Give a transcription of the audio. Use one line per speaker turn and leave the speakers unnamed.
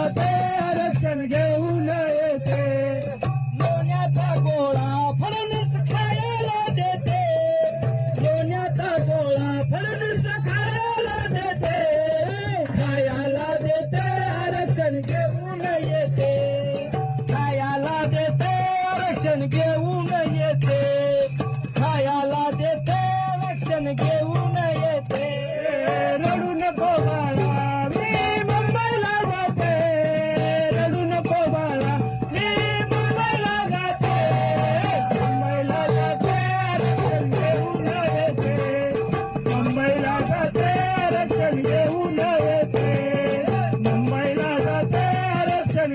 मुंबईला आरक्षण घेऊन येते. लोण्याचा गोळा फडणीस खायला देते. लोण्याचा गोळा फडणीस खायला देते. खायला देते आरक्षण घेऊन येते. खायला देते आरक्षण घेऊन येते. खायला देते आरक्षण घेऊन